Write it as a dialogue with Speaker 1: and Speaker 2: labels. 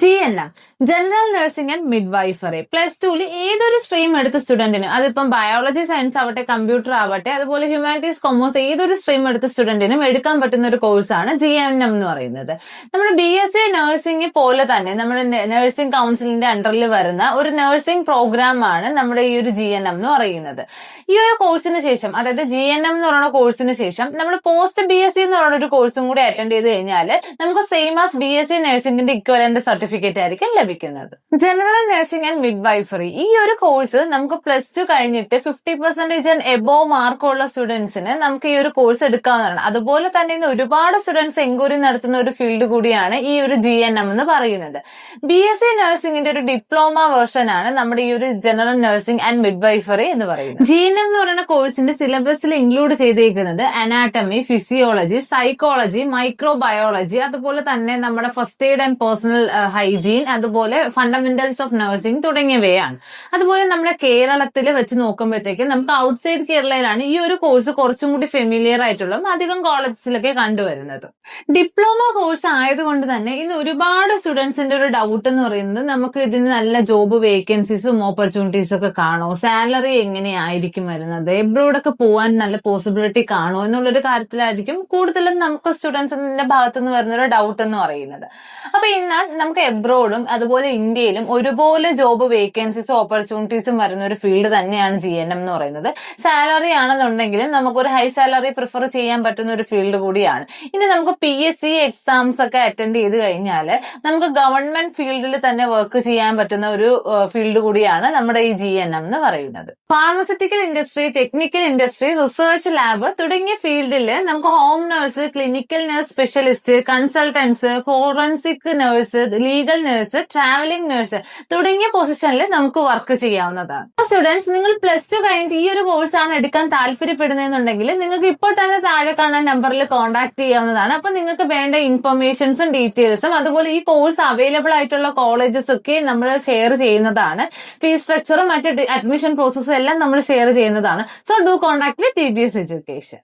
Speaker 1: N M general nursing and midwifery plus ടുവിൽ ഏതൊരു stream എടുത്ത സ്റ്റുഡന്റിന് അതിപ്പം ബയോളജി സയൻസ് ആവട്ടെ കമ്പ്യൂട്ടർ ആവട്ടെ അതുപോലെ ഹ്യൂമാനിറ്റീസ് കൊമേഴ്സ് ഏതൊരു സ്ട്രീം എടുത്ത സ്റ്റുഡന്റിനും എടുക്കാൻ പറ്റുന്ന ഒരു കോഴ്സാണ് ജി എൻ എം എന്ന് പറയുന്നത്. നമ്മുടെ ബി എസ് സി നഴ്സിംഗ് പോലെ തന്നെ നമ്മുടെ നഴ്സിംഗ് കൗൺസിലിന്റെ അണ്ടറിൽ വരുന്ന ഒരു നഴ്സിംഗ് പ്രോഗ്രാം ആണ് നമ്മുടെ ഈ ഒരു ജി എൻ എം എന്ന് പറയുന്നത്. ഈ ഒരു കോഴ്സിന് ശേഷം അതായത് ജി എൻ എം എന്ന് പറയുന്ന കോഴ്സിന് ശേഷം നമ്മൾ പോസ്റ്റ് ബി എസ് സി എന്ന് പറയുന്ന ഒരു കോഴ്സും കൂടി അറ്റൻഡ് ചെയ്ത് കഴിഞ്ഞാൽ നമുക്ക് same as B S C നഴ്സിംഗിന്റെ equivalent certificate ആയിരിക്കും ലഭിക്കുന്നത്. General nursing and midwifery ഈ ഒരു കോഴ്സ് നമുക്ക് പ്ലസ് ടു കഴിഞ്ഞിട്ട് ഫിഫ്റ്റി പെർസെന്റേജ് ആൻഡ് എബോ മാർക്കുള്ള സ്റ്റുഡൻസിന് നമുക്ക് ഈ ഒരു കോഴ്സ് എടുക്കാവുന്നതാണ്. അതുപോലെ തന്നെ ഇന്ന് ഒരുപാട് സ്റ്റുഡൻസ് എൻക്വയറി നടത്തുന്ന ഒരു ഫീൽഡ് കൂടിയാണ് ഈ ഒരു ജി എൻ എം എന്ന് പറയുന്നത്. ബി എസ് സി നഴ്സിംഗിന്റെ ഒരു ഡിപ്ലോമ വേർഷൻ ആണ് നമ്മുടെ ഈ ഒരു general nursing and midwifery എന്ന് പറയുന്നത്. ജി എൻ എം എന്ന് പറയുന്ന കോഴ്സിന്റെ സിലബസിൽ ഇൻക്ലൂഡ് ചെയ്തേക്കുന്നത് അനാട്ടമി ഫിസിയോളജി സൈക്കോളജി മൈക്രോബയോളജി അതുപോലെ തന്നെ നമ്മുടെ first aid and personal hygiene അതുപോലെ ഫണ്ടമെന്റൽസ് ഓഫ് നഴ്സിംഗ് തുടങ്ങിയവയാണ്. അതുപോലെ നമ്മുടെ കേരളത്തിൽ വെച്ച് നോക്കുമ്പോഴത്തേക്ക് നമുക്ക് ഔട്ട് സൈഡ് കേരളയിലാണ് ഈ ഒരു കോഴ്സ് കുറച്ചും കൂടി ഫെമിലിയർ ആയിട്ടുള്ളതും അധികം കോളേജസിലൊക്കെ കണ്ടുവരുന്നത്. ഡിപ്ലോമ കോഴ്സ് ആയതുകൊണ്ട് തന്നെ ഇന്ന് ഒരുപാട് സ്റ്റുഡൻസിന്റെ ഒരു ഡൗട്ട് എന്ന് പറയുന്നത് നമുക്ക് ഇതിന് നല്ല ജോബ് വേക്കൻസീസും ഓപ്പർച്യൂണിറ്റീസും ഒക്കെ കാണോ? സാലറി എങ്ങനെയായിരിക്കും വരുന്നത്? എബ്രോഡൊക്കെ പോകാൻ നല്ല പോസിബിലിറ്റി കാണോ? എന്നുള്ളൊരു കാര്യത്തിലായിരിക്കും കൂടുതലും നമുക്ക് സ്റ്റുഡൻസിന്റെ ഭാഗത്തുനിന്ന് വരുന്ന ഒരു ഡൗട്ട് എന്ന് പറയുന്നത്. അപ്പൊ എന്നാൽ നമുക്ക് എബ്രോഡും അതുപോലെ ഇന്ത്യയിലും ഒരുപോലെ ജോബ് വേക്കൻസീസും ഓപ്പർച്യൂണിറ്റീസും വരുന്ന ഒരു ഫീൽഡ് തന്നെയാണ് ജി എൻ എം എന്ന് പറയുന്നത്. സാലറി ആണെന്നുണ്ടെങ്കിലും നമുക്കൊരു ഹൈ സാലറി പ്രിഫർ ചെയ്യാൻ പറ്റുന്ന ഒരു ഫീൽഡ് കൂടിയാണ്. ഇനി നമുക്ക് പി എസ് സി എക്സാംസ് ഒക്കെ അറ്റൻഡ് ചെയ്ത് കഴിഞ്ഞാൽ നമുക്ക് ഗവൺമെന്റ് ഫീൽഡിൽ തന്നെ വർക്ക് ചെയ്യാൻ പറ്റുന്ന ഒരു ഫീൽഡ് കൂടിയാണ് നമ്മുടെ ഈ ജി എൻ എം എന്ന് പറയുന്നത്. Pharmaceutical industry technical industry research lab തുടങ്ങിയ ഫീൽഡിൽ നമുക്ക് home nurse clinical nurse specialist consultants forensic nurse legal nurse travelling nurse തുടങ്ങിയ പൊസിഷനിൽ നമുക്ക് വർക്ക് ചെയ്യാവുന്നതാണ്. സ്റ്റുഡൻസ് നിങ്ങൾ പ്ലസ് ടു കഴിഞ്ഞിട്ട് ഈ ഒരു കോഴ്സ് ആണ് എടുക്കാൻ താല്പര്യപ്പെടുന്നതെന്നുണ്ടെങ്കിൽ നിങ്ങൾക്ക് ഇപ്പോൾ തന്നെ താഴെ കാണാൻ നമ്പറിൽ കോൺടാക്ട് ചെയ്യാവുന്നതാണ്. അപ്പൊ നിങ്ങൾക്ക് വേണ്ട ഇൻഫർമേഷൻസും ഡീറ്റെയിൽസും അതുപോലെ ഈ കോഴ്സ് അവൈലബിൾ ആയിട്ടുള്ള കോളേജസ് ഒക്കെ നമ്മൾ ഷെയർ ചെയ്യുന്നതാണ്. ഫീസ് സ്ട്രക്ചറും മറ്റ് അഡ്മിഷൻ പ്രോസസ്സും എല്ലാം നമ്മൾ ഷെയർ ചെയ്യുന്നതാണ്. So do contact with T B S education